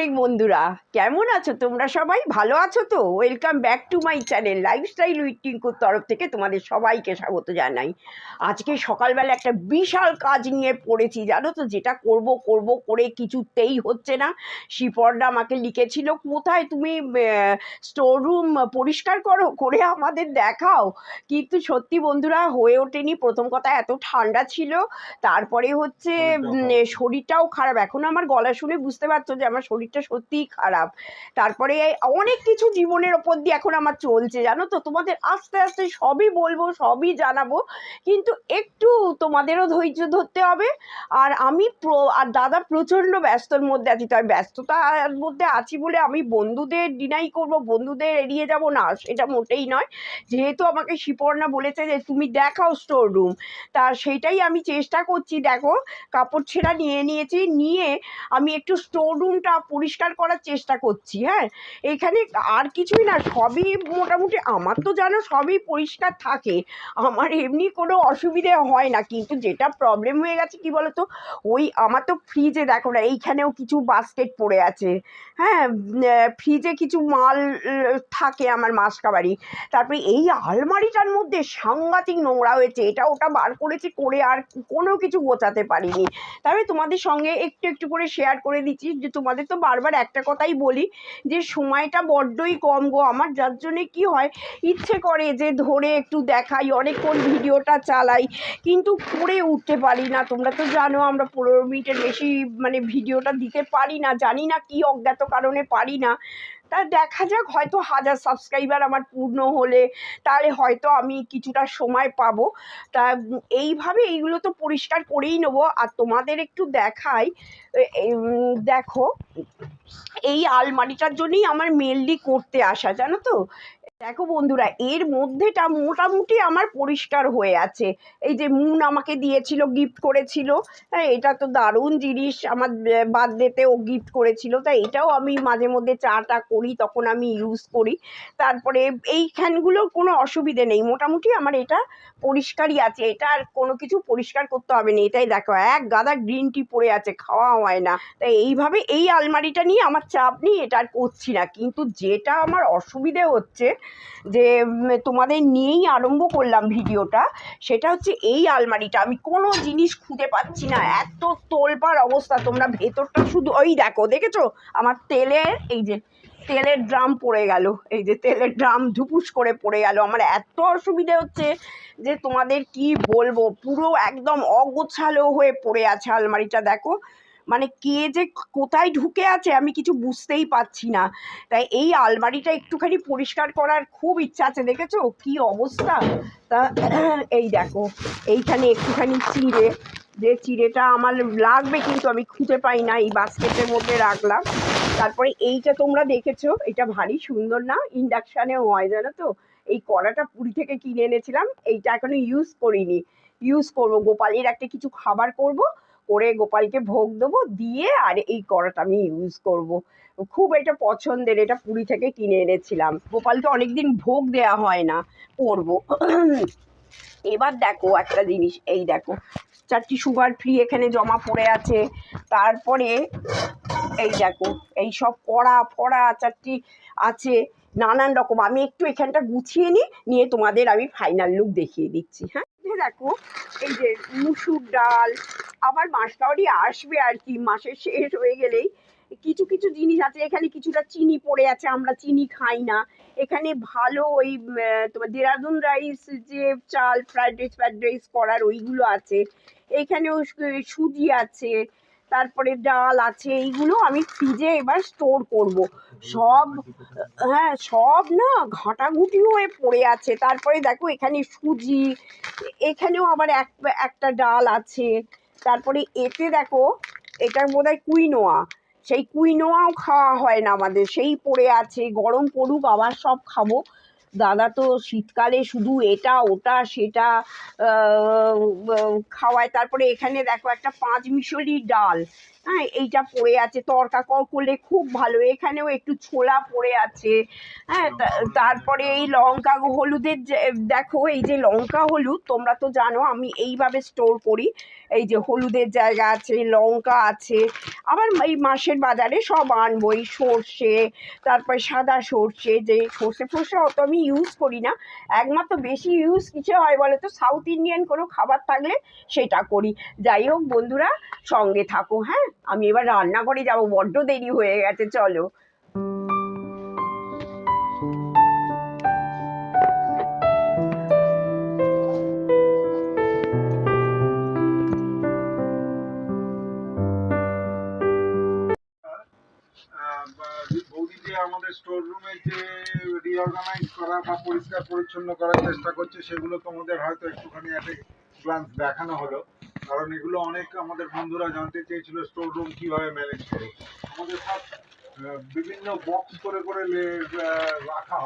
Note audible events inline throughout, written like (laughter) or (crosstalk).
Morning বন্ধুরা। কেমন আছো? তোমরা সবাই ভালো আছো তো? Welcome back to my channel lifestyle with টিঙ্কুর তরফ থেকে তোমাদের সবাইকে স্বাগত জানাই। আজকে সকালবেলা একটা বিশাল কাজ নিয়ে পড়েছি জানো তো? যেটা করব করব করে কিছুতেই হচ্ছে না। শিপর্দা আমাকে লিখেছিল কোথায় তুমি স্টোর রুম পরিষ্কার করো? করে আমাদের দেখাও। কিন্তু সত্যি বন্ধুরা হয়ে ওঠেনি। প্রথম কথা এত ঠান্ডা ছিল। তারপরে হচ্ছে শরীরটাও খারাপ। এখন আমার গলা শুনে বুঝতে পারছ যে আমার শরীরটা সত্যিই খারাপ। তারপরে অনেক কিছু জীবনের ওপর দিয়ে এখন আমার চলছে, জানো তো? তোমাদের আস্তে আস্তে সবই বলব, সবই জানাব, কিন্তু একটু তোমাদেরও ধৈর্য ধরতে হবে। আর আমি আর দাদা প্রচণ্ড ব্যস্তর মধ্যে আছি, তাই ব্যস্ততার মধ্যে আছি বলে আমি বন্ধুদের ডিনাই করব, বন্ধুদের এড়িয়ে যাব না, সেটা মোটেই নয়। যেহেতু আমাকে শিপর্ণা বলেছে যে, তুমি দেখাও স্টোর রুম তা সেইটাই আমি চেষ্টা করছি, দেখো, কাপড় ছেঁড়া নিয়ে নিয়েছি, নিয়ে আমি একটু স্টোর রুমটা পরিষ্কার করার চেষ্টা করছি হ্যাঁ? এখানে আর কিছুই না, সবই মোটামুটি আমার তো জানো সবই পরিষ্কার থাকে। আমার এমনি কোনো অসুবিধে হয় না, কিন্তু যেটা প্রবলেম হয়ে গেছে কি বলতো? ওই আমার তো ফ্রিজে দেখো না, এইখানেও কিছু বাস্কেট পড়ে আছে। হ্যাঁ ফ্রিজে কিছু মাল থাকে আমার মাসকাবারি তারপরে এই আলমারিটার মধ্যে সাংঘাতিক নোংরা হয়েছে, এটা ওটা বার করেছি করে আর কোনো কিছু গোছাতে পারিনি। তবে তোমাদের সঙ্গে একটু একটু করে শেয়ার করে দিচ্ছি যে তোমাদের তো বারবার একটা কথাই বলি যে সময়টা বড্ডই কম গো। আমার যার জন্যে কী হয়, ইচ্ছে করে যে ধরে একটু দেখাই, অনেকক্ষণ ভিডিওটা চালাই, কিন্তু করে উঠতে পারি না। তোমরা তো জানো আমরা পনেরো মিনিটের বেশি মানে ভিডিওটা দিতে পারি না, জানি না কি অজ্ঞাত কারণে পারি না। তা দেখা যাক, হয়তো হাজার সাবস্ক্রাইবার আমার পূর্ণ হলে, তাহলে হয়তো আমি কিছুটা সময় পাব। তা, এইভাবে এইগুলো তো পরিষ্কার করেই নেব। আর তোমাদের একটু দেখাই দেখো এই আলমারিটার জন্যই আমার মেনলি করতে আসা, জানো তো? দেখো বন্ধুরা, এর মধ্যেটা মোটামুটি আমার পরিষ্কার হয়ে আছে। এই যে মুন আমাকে দিয়েছিল গিফট করেছিল হ্যাঁ এটা তো দারুণ জিনিস, আমার বার্থডেতে ও গিফট করেছিল তাই এটাও আমি মাঝে মধ্যে চাটা করি, তখন আমি ইউজ করি। তারপরে এইখানগুলোর কোনো অসুবিধে নেই, মোটামুটি আমার এটা পরিষ্কারই আছে, এটা আর কোনো কিছু পরিষ্কার করতে হবে না, এটাই দেখো, এক গাদা গ্রিন টি পড়ে আছে খাওয়া হয় না। তাই এইভাবে এই আলমারিটা নিয়ে আমার চাপ নেই, এটা আর করছি না। কিন্তু যেটা আমার অসুবিধে হচ্ছে যে তোমাদের নিয়েই আরম্ভ করলাম ভিডিওটা, সেটা হচ্ছে এই আলমারিটা। আমি কোনো জিনিস খুঁজে পাচ্ছি না, এত তোলপাড় অবস্থা। তোমরা ভেতরটা শুধু, ওই দেখো, দেখেছ? আমার তেলের, এই যে, তেলের ড্রাম পড়ে গেল, এই যে, তেলের ড্রাম ধুপুস করে পড়ে গেল। আমার এত অসুবিধে হচ্ছে যে, তোমাদের কি বলব? পুরো একদম অগোছালো হয়ে পড়ে আছে আলমারিটা, দেখো। মানে কে যে কোথায় ঢুকে আছে আমি কিছু বুঝতেই পারছি না। তাই এই আলমারিটা একটুখানি পরিষ্কার করার খুব ইচ্ছা আছে, দেখেছ? কি অবস্থা? তা (clears throat) এই দেখো, এইখানে একটুখানি চিড়ে, যে চিড়েটা আমার লাগবে কিন্তু আমি খুঁজে পাই না, এই বাস্কেটের মধ্যে রাখলাম। তারপরে এইটা তোমরা দেখেছ? এটা ভারী সুন্দর না? ইন্ডাকশানে হয়, জানো তো? এই কড়াটা পুরী থেকে কিনে এনেছিলাম, এইটা এখনও ইউজ করিনি। ইউজ করব। গোপালের একটা কিছু খাবার করব করে গোপালকে ভোগ দেবো, দিয়ে আর এই কড়াটা আমি ইউজ করব। খুব এটা পছন্দের, এটা পুরী থেকে কিনে এনেছিলাম। গোপালকে অনেকদিন ভোগ দেয়া হয় না, করব। এবার দেখো একটা জিনিস, এই দেখো, চারটি সুগার ফ্রি এখানে জমা পড়ে আছে। তারপরে এই দেখো, এই সব কড়া, ফড়া চারটি আছে, নানান রকম। আমি একটু এখানটা গুছিয়ে নিই, নিয়ে তোমাদের আমি ফাইনাল লুক দেখিয়ে দিচ্ছি হ্যাঁ? দেখো, এই যে মুসুর ডাল আবার মাসকাবারি আসবে আর কি, মাসের শেষ হয়ে গেলেই। কিছু কিছু জিনিস আছে, এখানে কিছুটা চিনি পড়ে আছে, আমরা চিনি খাই না। এখানে ভালো ওই তোমার দেরাদুন রাইস, যে চাল, ফ্রাইড রাইস ফ্রাইড রাইস করার ওইগুলো আছে। এখানেও সুজি আছে, তারপরে ডাল আছে, এইগুলো আমি ফ্রিজে এবার স্টোর করব। সব হ্যাঁ সব না ঘাটাঘুটি হয়ে পড়ে আছে। তারপরে দেখো এখানে সুজি, এখানেও আবার এক, একটা ডাল আছে। তারপরে এতে দেখো, এটার বোধ হয় কুইনোয়া সেই কুইনোয়াও খাওয়া হয় না আমাদের। সেই পড়ে আছে, গরম পড়ুক, আবার সব খাব। দাদা তো শীতকালে শুধু এটা, ওটা, সেটা খাওয়ায়। তারপরে এখানে দেখো একটা পাঁচ মিশরি ডাল। হ্যাঁ এইটা পড়ে আছে, তরকা কর করলে খুব ভালো, এখানেও একটু ছোলা পড়ে আছে। হ্যাঁ তারপরে এই লঙ্কা হলুদের দেখো এই যে লঙ্কা হলুদ, তোমরা তো জানো আমি এইভাবে স্টোর করি। এই যে হলুদের জায়গা আছে, লঙ্কা আছে, আবার এই মাসের বাজারে সব আনব, এই সর্ষে, তারপরে সাদা সর্ষে, যে সর্ষে ফর্ষে অত আমি ইউজ করি না। একমাত্র বেশি ইউজ কিছু হয় বলে তো সাউথ ইন্ডিয়ান কোনো খাবার থাকলে সেটা করি। যাই হোক বন্ধুরা, সঙ্গে থাকো হ্যাঁ? আমি এবার রান্না করে যাব, বড্ড দেরি হয়ে গেছে, চলো। আমাদের স্টোর রুমে যে করা বা পরিষ্কার পরিচ্ছন্ন করার চেষ্টা করছে, সেগুলো তোমাদের হয়তো একটুখানি একটা গ্লান্স দেখানো হলো। কারণ এগুলো অনেক আমাদের বন্ধুরা জানতে চেয়েছিল স্টোর রুম কীভাবে ম্যানেজ করে আমাদের সব বিভিন্ন বক্স করে করে রাখা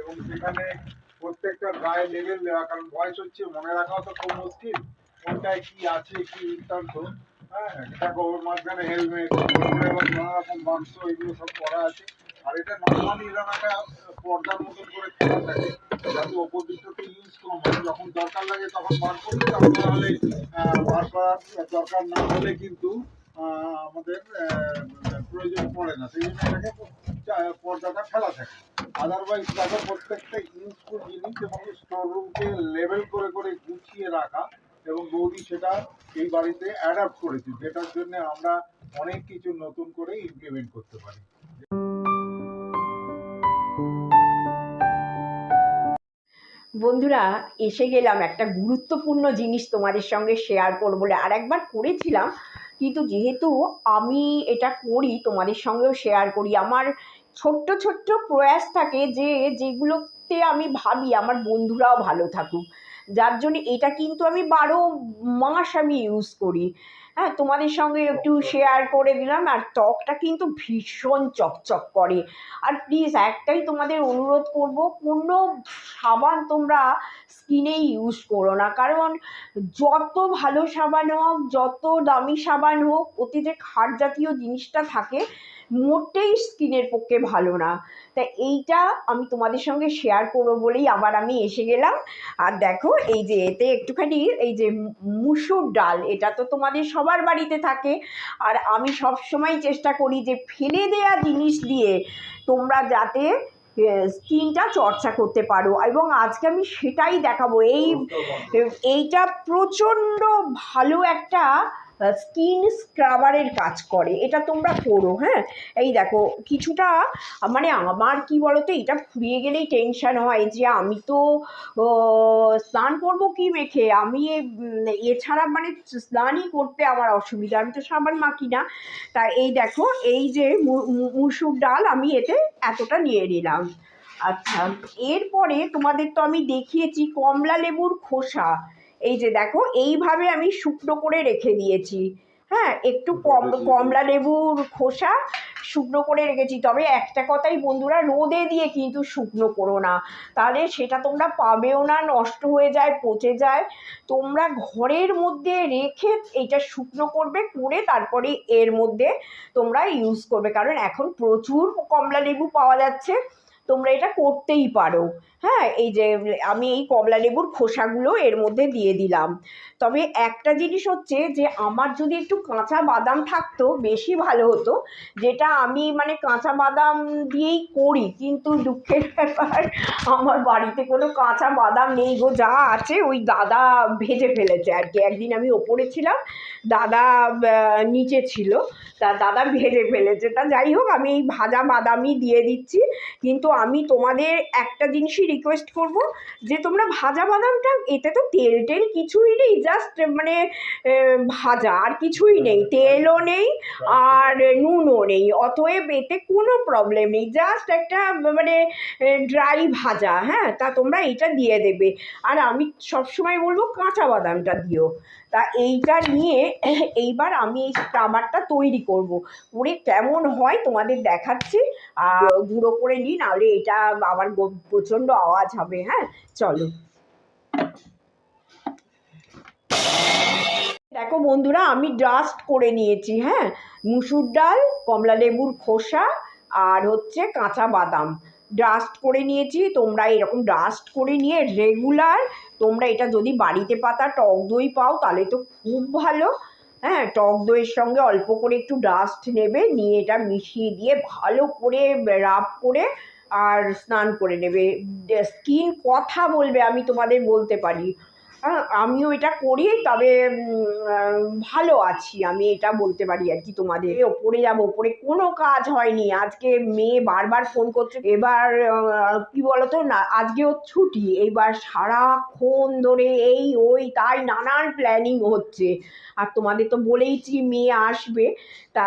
এবং সেখানে প্রত্যেকটা গায়ে লেভেল দেওয়া, কারণ বয়স হচ্ছে, মনে রাখাও তো খুব মুশকিল। কোনটায় কি আছে, কি বৃত্তান্ত হ্যাঁ? দেখো ওর মাঝখানে হেলমেট এবং নানা রকম বাক্স এগুলো সব করা আছে। আর এটা পর্দার মতন করে থাকে। যাতে কম হয় যখন দরকার লাগে তখন তাহলে বার করার দরকার না হলে কিন্তু আমাদের প্রয়োজন পড়ে না। সেই জন্য পর্দাটা ফেলা থাকে। আদারওয়াইজ প্রত্যেকটা রুমকে লেভেল করে করে গুছিয়ে রাখা এবং সেটা এই বাড়িতে অ্যাডাপ্ট করেছে যেটার জন্য আমরা অনেক কিছু নতুন করে ইমপ্লিমেন্ট করতে পারি। বন্ধুরা, এসে গেলাম একটা গুরুত্বপূর্ণ জিনিস তোমাদের সঙ্গে শেয়ার করব বলে আর একবার করেছিলাম। কিন্তু যেহেতু আমি এটা করি, তোমাদের সঙ্গেও শেয়ার করি, আমার ছোট্ট ছোট্ট প্রয়াস থাকে যে যেগুলোতে আমি ভাবি আমার বন্ধুরাও ভালো থাকুক। যার জন্য এটা কিন্তু আমি বারো মাস আমি ইউজ করি। হ্যাঁ তোমাদের সঙ্গে একটু শেয়ার করে দিলাম আর ত্বকটা কিন্তু ভীষণ চকচক করে। আর প্লিজ একটাই তোমাদের অনুরোধ করব কোনো সাবান তোমরা স্কিনে ইউজ করো না। কারণ যত ভালো সাবান হোক যত দামি সাবান হোক ওতে যে খাট জাতীয় জিনিসটা থাকে মোটেই স্কিনের পক্ষে ভালো না। তা এইটা আমি তোমাদের সঙ্গে শেয়ার করব বলেই আবার আমি এসে গেলাম। আর দেখো এই যে এতে একটুখানি এই যে মুসুর ডাল এটা তো তোমাদের সবার বাড়িতে থাকে। আর আমি সব সময় চেষ্টা করি যে ফেলে দেয়া জিনিস দিয়ে তোমরা যাতে স্কিনটা চর্চা করতে পারো। এবং আজকে আমি সেটাই দেখাবো। এই এইটা প্রচণ্ড ভালো একটা স্কিন স্ক্রাবারের কাজ করে। এটা তোমরা করো হ্যাঁ? এই দেখো, কিছুটা মানে আমার কি বলতো, এটা ফুরিয়ে গেলেই টেনশন হয় যে আমি তো স্নান করব কি মেখে? আমি এছাড়া মানে স্নানই করতে আমার অসুবিধা। আমি তো সাবান মাখি না। তা এই দেখো, এই যে মুসুর ডাল আমি এতে এতটা নিয়ে নিলাম। আচ্ছা এরপরে তোমাদের তো আমি দেখিয়েছি কমলা লেবুর খোসা। এই যে দেখো এইভাবে আমি শুকনো করে রেখে দিয়েছি। হ্যাঁ একটু কম কমলা লেবুর খোসা শুকনো করে রেখেছি। তবে একটা কথাই বন্ধুরা রোদে দিয়ে কিন্তু শুকনো করো না। তাহলে সেটা তোমরা পাবেও না নষ্ট হয়ে যায় পচে যায়। তোমরা ঘরের মধ্যে রেখে এইটা শুকনো করবে করে তারপরে এর মধ্যে তোমরা ইউজ করবে। কারণ এখন প্রচুর কমলা লেবু পাওয়া যাচ্ছে তোমরা এটা করতেই পারো। হ্যাঁ এই যে আমি এই কমলা লেবুর খোসাগুলো এর মধ্যে দিয়ে দিলাম। তবে একটা জিনিস হচ্ছে যে, আমার যদি একটু কাঁচা বাদাম থাকতো, বেশি ভালো হতো। যেটা আমি মানে কাঁচা বাদাম দিয়েই করি, কিন্তু দুঃখের ব্যাপার, আমার বাড়িতে কোনো কাঁচা বাদাম নেই গো, যা আছে ওই দাদা ভেজে ফেলেছে আর কি। একদিন আমি ওপরে ছিলাম, দাদা নিচে ছিল, তা দাদা ভেজে ফেলেছে। তা যাই হোক, আমি এই ভাজা বাদামই দিয়ে দিচ্ছি। কিন্তু আমি তোমাদের একটা জিনিসই রিকোয়েস্ট করব যে তোমরা ভাজা বাদামটা এতে তো তেল টেল কিছুই নেই জাস্ট মানে ভাজা আর কিছুই নেই তেলও নেই আর নুনও নেই অতএব এতে কোনো প্রবলেম নেই জাস্ট একটা মানে ড্রাই ভাজা হ্যাঁ তা তোমরা এটা দিয়ে দেবে। আর আমি সবসময় বলব কাঁচা বাদামটা দিও তা এইটা নিয়ে (coughs) এইবার আমি এই স্ক্রাবারটা তৈরি করব করে কেমন হয় তোমাদের দেখাচ্ছি আর গুঁড়ো করে নিই নাহলে এটা আবার গো- প্রচণ্ড আওয়াজ হবে হ্যাঁ? চলো। দেখো বন্ধুরা, আমি ডাস্ট করে নিয়েছি হ্যাঁ? মুসুর ডাল, কমলা লেবুর খোসা আর হচ্ছে কাঁচা বাদাম। ডাস্ট করে নিয়েছি, তোমরা এরকম ডাস্ট করে নিয়ে রেগুলার তোমরা এটা যদি বাড়িতে পাতা, টক দই পাও, তাহলে তো খুব ভালো। হ্যাঁ টক দইয়ের সঙ্গে অল্প করে একটু ডাস্ট নেবে, নিয়ে এটা মিশিয়ে দিয়ে ভালো করে রাব করে আর স্নান করে নেবে। স্কিন কথা বলবে আমি তোমাদের বলতে পারি। আমিও এটা করি, তবে ভালো আছি। আমি এটা বলতে পারি আর কি তোমাদের। ওপরে যাব, ওপরে কোনো কাজ হয়নি। আজকে মেয়ে বারবার ফোন করছে। এবার কি বলতো না, আজকেও ছুটি। এবার সারাক্ষণ ধরে এই, ওই, তাই নানান প্ল্যানিং হচ্ছে। আর তোমাদের তো বলেইছি মেয়ে আসবে। তা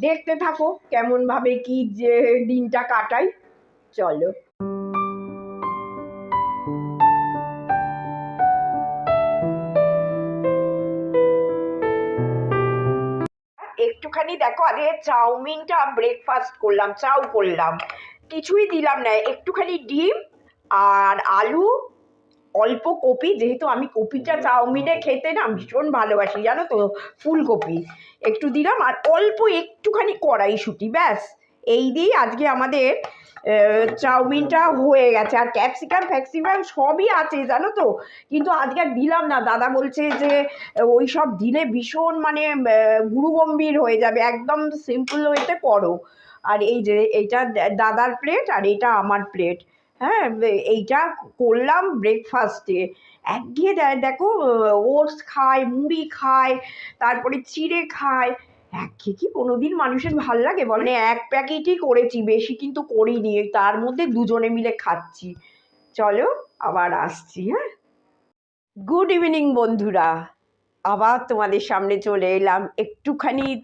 দেখতে থাকো কেমনভাবে কি যে দিনটা কাটাই। চলো। একটুখানি দেখো আগে চাউমিনটা ব্রেকফাস্ট করলাম চাউ করলাম। কিছুই দিলাম না একটুখানি ডিম আর আলু অল্প কপি যেহেতু আমি কপিটা চাউমিনে খেতে না ভীষণ ভালোবাসি জানো তো? ফুলকপি। একটু দিলাম আর অল্প একটুখানি কড়াইশুঁটি ব্যাস। এই দিয়েই আজকে আমাদের চাউমিনটা হয়ে গেছে। আর ক্যাপসিকাম ফ্যাক্সিকাম সবই আছে, জানো তো? কিন্তু আজকে আর দিলাম না। দাদা বলছে যে, ওই সব দিলে ভীষণ মানে গুরুগম্ভীর হয়ে যাবে। একদম সিম্পল ওয়েতে করো। আর এই যে, এইটা দাদার প্লেট আর এইটা আমার প্লেট হ্যাঁ এইটা করলাম ব্রেকফাস্টে একঘেয়ে দেখো ওটস খায়, মুড়ি খায়, তারপরে চিড়ে খায়। একঘেয়ে কি কোনোদিন মানুষের ভালো লাগে বলে এক প্যাকেটই করেছি, বেশি কিন্তু করিনি তার মধ্যে দুজনে মিলে খাচ্ছি। চলো আবার আসছি হ্যাঁ? গুড ইভিনিং বন্ধুরা। আবার তোমাদের সামনে চলে এলাম। একটুখানি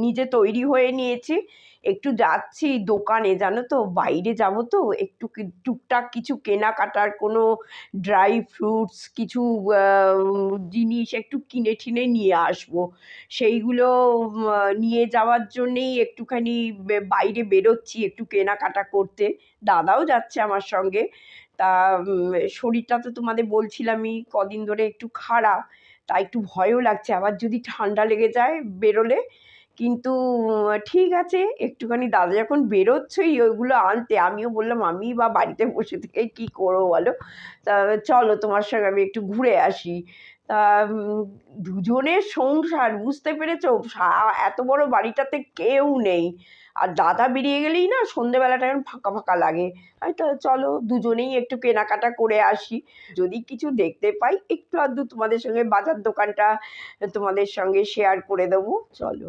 নিজে তৈরি হয়ে নিয়েছি। একটু যাচ্ছি দোকানে, জানো তো? বাইরে যাব তো, একটু টুকটাক কিছু কেনাকাটার কোনো ড্রাই ফ্রুটস কিছু জিনিস একটু কিনে ঠিনে নিয়ে আসব। সেইগুলো নিয়ে যাওয়ার জন্যেই একটুখানি বাইরে বেরোচ্ছি একটু কেনাকাটা করতে। দাদাও যাচ্ছে আমার সঙ্গে। তা শরীরটা তো তোমাদের বলছিলামই, কদিন ধরে একটু খারাপ তা একটু ভয়ও লাগছে। আবার যদি ঠান্ডা লেগে যায় বেরোলে কিন্তু ঠিক আছে, একটুখানি দাদা যখন বেরোচ্ছই ওইগুলো আনতে, আমিও বললাম, আমি বা বাড়িতে বসে থেকে কী করব বলো? তা, চলো তোমার সঙ্গে আমি একটু ঘুরে আসি। তা দুজনের সংসার, বুঝতে পেরেছ? এত বড় বাড়িটাতে কেউ নেই। আর দাদা বেরিয়ে গেলেই না, সন্ধেবেলাটা এখন ফাঁকা ফাঁকা লাগে। তো, চলো দুজনেই একটু কেনাকাটা করে আসি। যদি কিছু দেখতে পাই, একটু আধটু তোমাদের সঙ্গে বাজার দোকানটা তোমাদের সঙ্গে শেয়ার করে দেবো। চলো।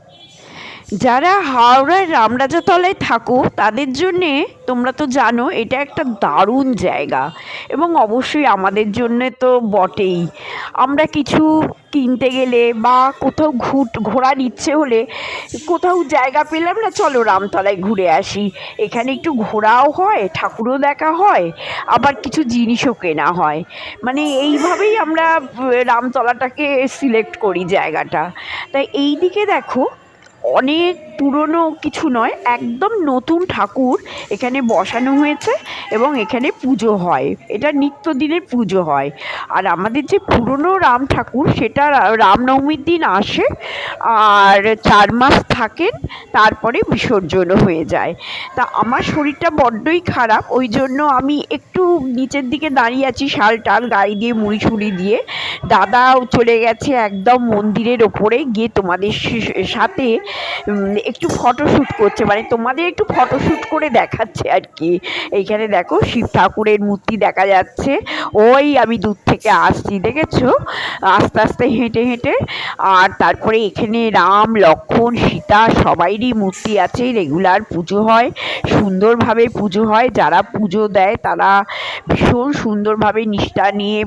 যারা হাওড়ার রামরাজাতলায় থাকো, তাদের জন্যে তোমরা তো জানো, এটা একটা দারুণ জায়গা। এবং অবশ্যই আমাদের জন্যে তো বটেই। আমরা কিছু কিনতে গেলে বা কোথাও ঘুট, ঘোরার ইচ্ছে হলে কোথাও জায়গা পেলাম না, চলো রামতলায় ঘুরে আসি। এখানে একটু ঘোরাও হয়, ঠাকুরও দেখা হয়, আবার কিছু জিনিসও কেনা হয়। মানে এইভাবেই আমরা রামতলাটাকে সিলেক্ট করি জায়গাটা। তাই এই দিকে দেখো অনেক পুরনো কিছু নয়, একদম নতুন ঠাকুর এখানে বসানো হয়েছে এবং এখানে পুজো হয়। এটা নিত্যদিনের পুজো হয়। আর আমাদের যে পুরনো রাম ঠাকুর, সেটা রামনবমীর দিন আসে আর চার মাস থাকেন, তারপরে বিসর্জনও হয়ে যায়। তা আমার শরীরটা বড্ডই খারাপ, ওই জন্য আমি একটু নিচের দিকে দাঁড়িয়ে আছি, শাল টাল, গায়ে দিয়ে, মুড়ি ছুড়ি দিয়ে। দাদাও চলে গেছে একদম মন্দিরের ওপরে, গিয়ে তোমাদের সাথে একটু ফটোশ্যুট করছে। মানে তোমাদের একটু ফটোশ্যুট করে দেখাচ্ছে আর কি। এইখানে দেখো শিব ঠাকুরের মূর্তি দেখা যাচ্ছে। ওই আমি দূর থেকে আসছি, দেখেছ? আস্তে আস্তে হেঁটে হেঁটে। আর তারপরে এখানে রাম লক্ষ্মণ সীতা সবাইরই মূর্তি আছে। রেগুলার পুজো হয়, সুন্দরভাবে পুজো হয়। যারা পুজো দেয় তারা ভীষণ সুন্দরভাবে নিষ্ঠা নিয়ে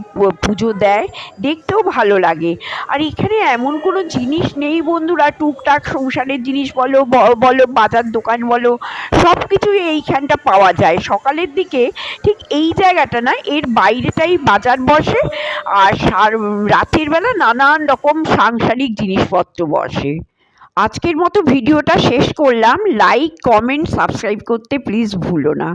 পুজো দেয়। দেখতেও ভালো লাগে। আর এখানে এমন কোনো জিনিস নেই বন্ধুরা, টুকটাক সংসারের জিনিস বলো বলো, বাজার দোকান বলো সব কিছুই এইখানটা পাওয়া যায়। সকালের দিকে ঠিক এই জায়গাটা না, এর বাইরেটাই বাজার বসে, আর রাতের বেলা নানান রকম সাংসারিক জিনিসপত্র বসে। আজকের মতো ভিডিওটা শেষ করলাম। লাইক কমেন্ট সাবস্ক্রাইব করতে প্লিজ ভুলো না।